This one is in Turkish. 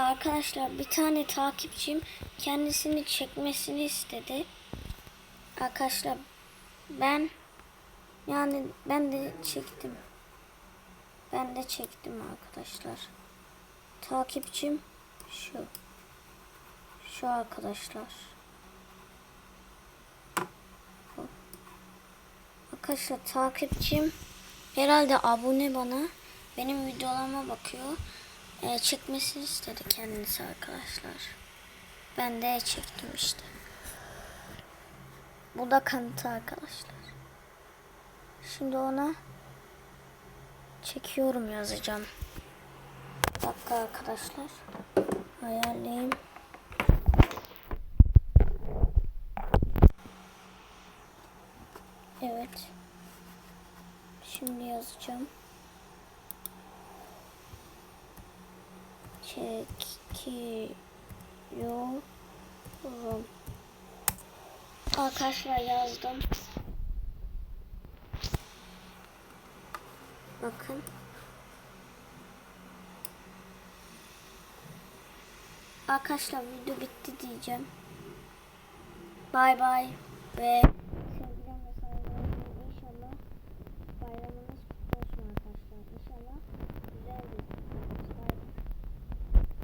Arkadaşlar bir tane takipçim kendisini çekmesini istedi. Arkadaşlar ben yani ben de çektim. Ben de çektim arkadaşlar. Takipçim şu. Şu arkadaşlar. Arkadaşlar takipçim herhalde abone bana. Benim videolarıma bakıyor. Ee, çekmesini istedi kendisi arkadaşlar. Ben de çektim işte. Bu da kanıtı arkadaşlar. Şimdi ona çekiyorum yazacağım. Bir dakika arkadaşlar. Ayarlayayım. Evet. Şimdi yazacağım. Çekiyorum. Arkadaşlar yazdım. Bakın. Arkadaşlar video bitti diyeceğim. Bay bay ve